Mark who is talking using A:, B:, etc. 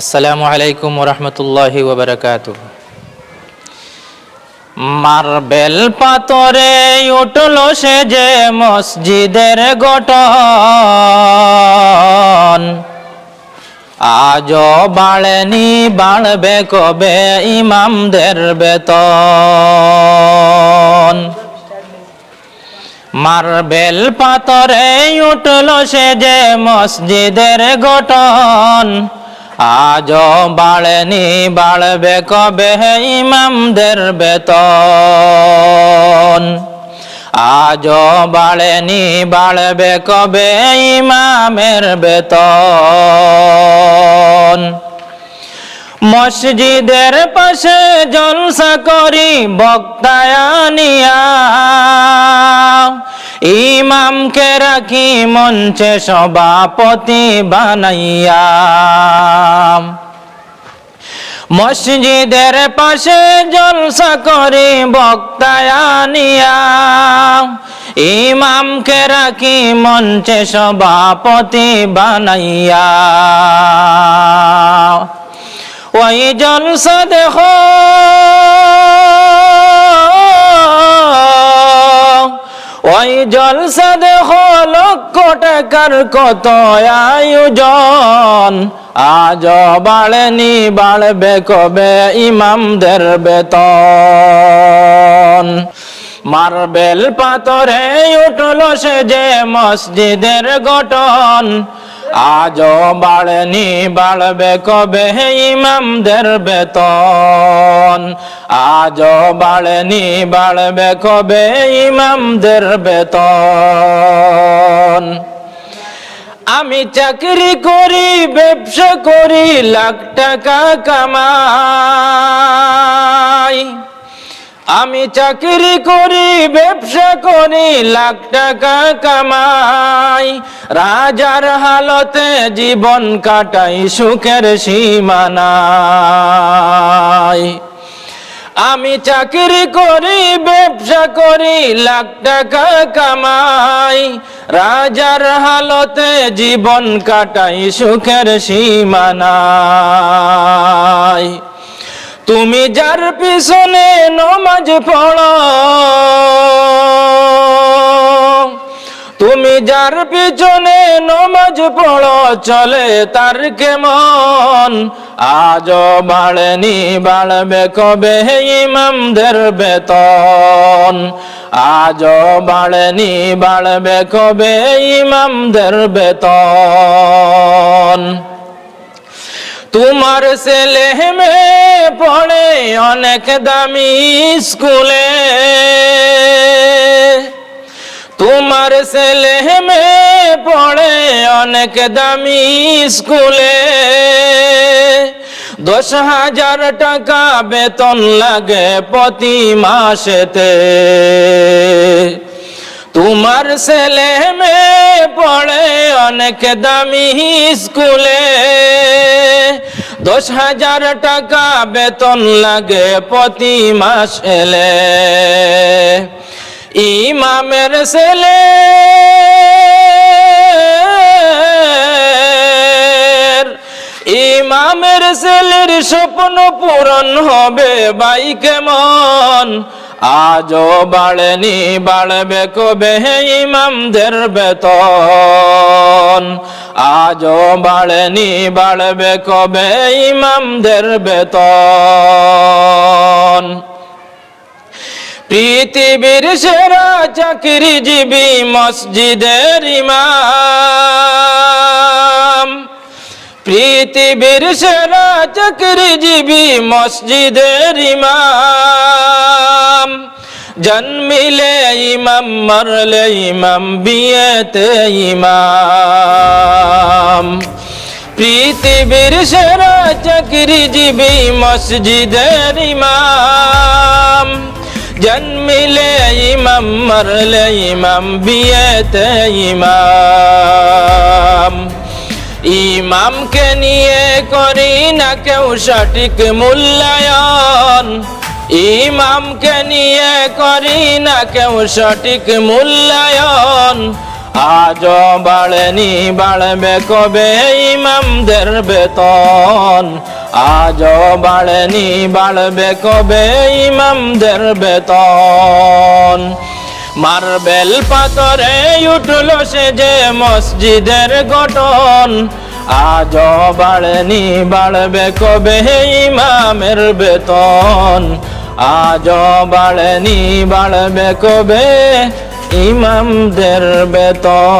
A: আসসালামু আলাইকুম রহমতুল্লাহি ওবরাকাত মার্বেল পাতরে উঠল সে যে মসজিদের গঠন। আজ বাড়েনি, বাড়বে কবে ইমামদের বেতন। মার্বেল পাতরে উঠল সে যে মসজিদের গঠন। আজও বাড়েনি, বাড়বে কবে ইমামদের বেতন? আজ বাড়েনি, বাড়বে কবে ইমামের বেতন? মসজিদের পাশে জলসা করি বক্তায়ানিয়া ইমামকে রাখি মঞ্চে সভাপতি বানাইয়া। মসজিদের পাশে জলসা করি বক্তায়ানিয়া ইমামকে রাখি মঞ্চে সভাপতি বানাইয়া। ওই জলসা দেখো, ওই জলসা দেখো লক্ষ টাকার কত আয়োজন। আজ বাড়েনি বাড়বে কবে? ইমামদের বেতন। মার্বেল পাথরে উঠল সে যে মসজিদের গঠন। আজ বাড়েনি বাড়বে কবে? ইমামদের বেতন। আজও বাড়েনি বাড়বে কবে? ইমামদের বেতন। আমি চাকরি করি, ব্যবসা করি, লাখ টাকা কামাই। আমি চাকরি করি, ব্যবসা করি, লাখ টাকা কামাই। রাজার হালতে জীবন কাটাই, সুখের সীমানাই আমি চাকরি করি, ব্যবসা করি, লাখ টাকা কামাই। রাজার হালতে জীবন কাটাই, সুখের সীমানাই তুমি যার পিছনে নমাজ পড়ো, তুমি যার পিছনে নমাজ পড়ো, চলে তার কেমন? আজ বাড়েনি বাড়বে কবে ইমামদের বেতন? আজ বাড়েনি বাড়বে কবে ইমামদের বেতন? তোমার ছেলে মেয়ে পড়ে অনেক দামি স্কুলে। তোমার ছেলে মেয়ে পড়ে অনেক দামি স্কুলে। দশ হাজার টাকা বেতন লাগে প্রতি মাসেতে। তোমার ছেলে মেয়ে পড়ে অনেক দামি স্কুলে। দশ হাজার টাকা বেতন লাগে প্রতি মাস এলে ইমামের ছেলে ইমামের ছেলের স্বপ্ন পূরণ হবে বাই কেমন? আজও বাড়েনি, বাড়বে কবে ইমামদের বেতন? আজও বাড়েনি, বাড়বে কবে ইমামদের বেতন? পৃথিবীর সেরা চাকরিজীবী মসজিদের ইমাম। পৃথিবীর সেরা চাকরিজীবী মসজিদের ইমাম। জন্মিলে ইমাম, মরলে ইমাম, বিয়েতে ইমাম। পৃথিবীর সেরা চাকরিজীবী মসজিদের ইমাম। জন্মিলে ইমাম, মরলে ইমাম, বিয়েতে ইমাম। ইমামকে নিয়ে করি না কেউ সঠিক মূল্যায়ন। ইমামকে নিয়ে করি না কেউ সঠিক মূল্যায়ন। আজও বাড়েনি, বাড়বে কবে ইমামদের বেতন? আজও বাড়েনি, বাড়বে কবে ইমামদের বেতন? মার্বেল পাথরে উঠল সে যে মসজিদের গঠন। আজ বাড়েনি, বাড়বে কবে ইমামের বেতন? আজ বাড়েনি, বাড়বে কবে ইমামদের বেতন?